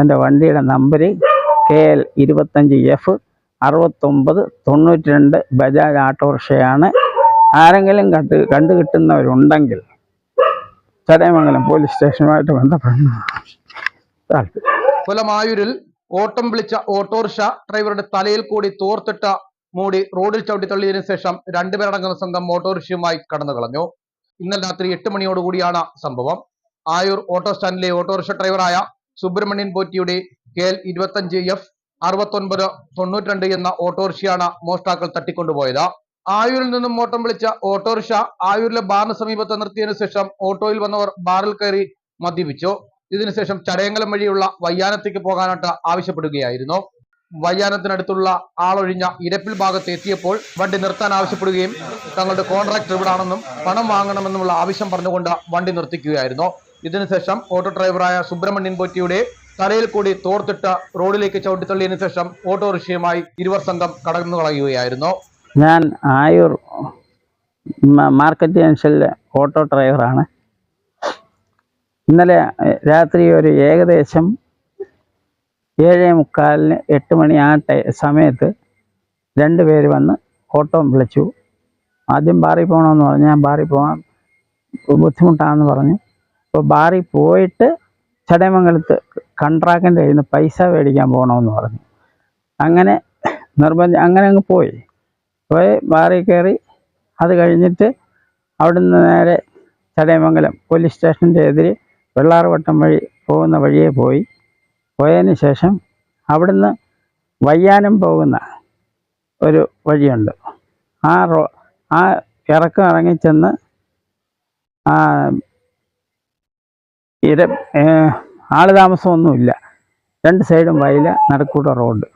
എന്റെ വണ്ടിയുടെ number K L ഇരുപത്തഞ്ച് എഫ് അറുപത്തൊമ്പത് തൊണ്ണൂറ്റി രണ്ട് ബജാജ് ഓട്ടോറിക്ഷയാണ്. ആരെങ്കിലും കണ്ട് കണ്ടു കിട്ടുന്നവരുണ്ടെങ്കിൽ ചടയമംഗലം പോലീസ് സ്റ്റേഷനുമായിട്ട് ബന്ധപ്പെടുന്നു കൊലമായൂരിൽ ഓട്ടം വിളിച്ച ഓട്ടോറിക്ഷ ഡ്രൈവറുടെ തലയിൽ കൂടി തോർത്തിട്ട മൂടി റോഡിൽ ചവിട്ടി തള്ളിയതിനു ശേഷം രണ്ടുപേരടങ്ങുന്ന സംഘം ഓട്ടോറിക്ഷയുമായി കടന്നു കളഞ്ഞു. ഇന്നലെ രാത്രി എട്ട് മണിയോടുകൂടിയാണ് സംഭവം. ആയൂർ ഓട്ടോ സ്റ്റാൻഡിലെ ഓട്ടോറിക്ഷ ഡ്രൈവറായ സുബ്രഹ്മണ്യൻ പോറ്റിയുടെ കെ എൽ ഇരുപത്തഞ്ച് എഫ് അറുപത്തൊൻപത് തൊണ്ണൂറ്റിരണ്ട് എന്ന ഓട്ടോറിക്ഷയാണ് മോഷ്ടാക്കൾ തട്ടിക്കൊണ്ടുപോയത്. ആയൂരിൽ നിന്നും ഓട്ടം വിളിച്ച ഓട്ടോറിക്ഷ ആയൂരിലെ ബാറിന് സമീപത്ത് നിർത്തിയതിനു ശേഷം ഓട്ടോയിൽ വന്നവർ ബാറിൽ കയറി മദ്യപിച്ചു. ഇതിനുശേഷം ചടയങ്കലം വഴിയുള്ള വയ്യാനത്തേക്ക് പോകാനായിട്ട് ആവശ്യപ്പെടുകയായിരുന്നു. വയ്യാനത്തിനടുത്തുള്ള ആളൊഴിഞ്ഞ ഇരപ്പിൽ ഭാഗത്ത് എത്തിയപ്പോൾ വണ്ടി നിർത്താൻ ആവശ്യപ്പെടുകയും തങ്ങളുടെ കോൺട്രാക്ട് ഇവിടാണെന്നും പണം വാങ്ങണമെന്നുമുള്ള ആവശ്യം പറഞ്ഞുകൊണ്ട് വണ്ടി നിർത്തിക്കുകയായിരുന്നു. ഇതിനുശേഷം ഓട്ടോ ഡ്രൈവറായ സുബ്രഹ്മണ്യൻ പോറ്റിയുടെ തലയിൽ കൂടി തോർത്തിട്ട റോഡിലേക്ക് ചവിട്ടിത്തള്ളിയതിനു ശേഷം ഓട്ടോറിക്ഷയുമായി ഇരുവർ സംഘം കടന്നു കളയുകയായിരുന്നു. ഞാൻ ആയൂർ മാർക്കറ്റ് ജംഗ്ഷനിലെ ഓട്ടോ ഡ്രൈവറാണ്. ഇന്നലെ രാത്രി ഒരു ഏകദേശം ഏഴേ മുക്കാലിന് എട്ട് മണി ആ സമയത്ത് രണ്ട് പേര് വന്ന് ഓട്ടോ വിളിച്ചു. ആദ്യം ബാറിൽ പോകണമെന്ന് പറഞ്ഞു. ഞാൻ പോകാൻ ബുദ്ധിമുട്ടാണെന്ന് പറഞ്ഞു. അപ്പോൾ ബാറിൽ പോയിട്ട് ചടയമംഗലത്ത് കൺട്രാക്റ്റിന്റെ കയ്യിൽ നിന്ന് പൈസ മേടിക്കാൻ പോകണമെന്ന് പറഞ്ഞു. അങ്ങനെ നിർബന്ധം അങ്ങനെ അങ്ങ് പോയി. പോയി ബാറിൽ കയറി അത് കഴിഞ്ഞിട്ട് അവിടുന്ന് നേരെ ചടയമംഗലം പോലീസ് സ്റ്റേഷന്റെ എതിരെ വെള്ളാറുവട്ടം വഴി പോകുന്ന വഴിയെ പോയി. പോയതിന് ശേഷം അവിടുന്ന് വയ്യാനം പോകുന്ന ഒരു വഴിയുണ്ട്. ആ റോ ആ ഇറക്കം ഇറങ്ങിച്ചെന്ന് ആ ഇര ഏഹ്, ആൾ താമസമൊന്നുമില്ല. രണ്ട് സൈഡും വയല നടക്കൂട്ട റോഡ്.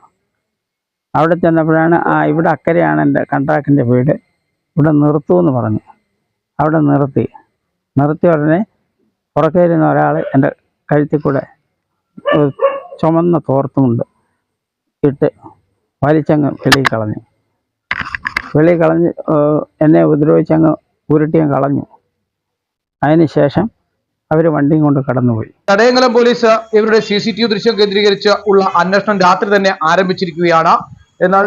അവിടെ ചെന്നപ്പോഴാണ് ആ ഇവിടെ അക്കരെയാണ് എന്റെ കൺട്രാക്ടിന്റെ വീട്. ഇവിടെ നിർത്തുമെന്ന് പറഞ്ഞു. അവിടെ നിർത്തി. നിർത്തിയ ഉടനെ പുറക്കേരുന്ന ഒരാൾ എന്റെ കഴുത്തിൽ കൂടെ ചുമന്ന തോർത്തുമുണ്ട് ഇട്ട് വലിച്ചങ്ങ് വെളിയിൽ കളഞ്ഞു. വെളിയിൽ കളഞ്ഞ് എന്നെ ഉപദ്രവിച്ചങ്ങ് ഉരുട്ടിയും കളഞ്ഞു. അതിന് ശേഷം അവർ വണ്ടിയും കൊണ്ട് കടന്നുപോയി. തടയങ്കലം പോലീസ് ഇവരുടെ സി സി ടി വി ദൃശ്യം കേന്ദ്രീകരിച്ച് ഉള്ള അന്വേഷണം രാത്രി തന്നെ ആരംഭിച്ചിരിക്കുകയാണ്. എന്നാൽ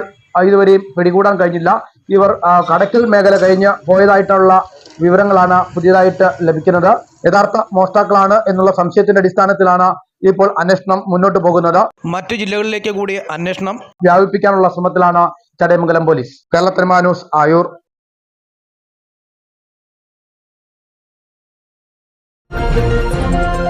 ഇതുവരെയും പിടികൂടാൻ കഴിഞ്ഞില്ല. ഇവർ കടക്കൽ മേഖല കഴിഞ്ഞ് പോയതായിട്ടുള്ള വിവരങ്ങളാണ് പുതിയതായിട്ട് ലഭിക്കുന്നത്. യഥാർത്ഥ മോഷ്ടാക്കളാണ് എന്നുള്ള സംശയത്തിന്റെ അടിസ്ഥാനത്തിലാണ് ഇപ്പോൾ അന്വേഷണം മുന്നോട്ട് പോകുന്നത്. മറ്റു ജില്ലകളിലേക്ക് കൂടി അന്വേഷണം വ്യാപിപ്പിക്കാനുള്ള ശ്രമത്തിലാണ് Chadayamangalam police. Kerala news Ayoor. Música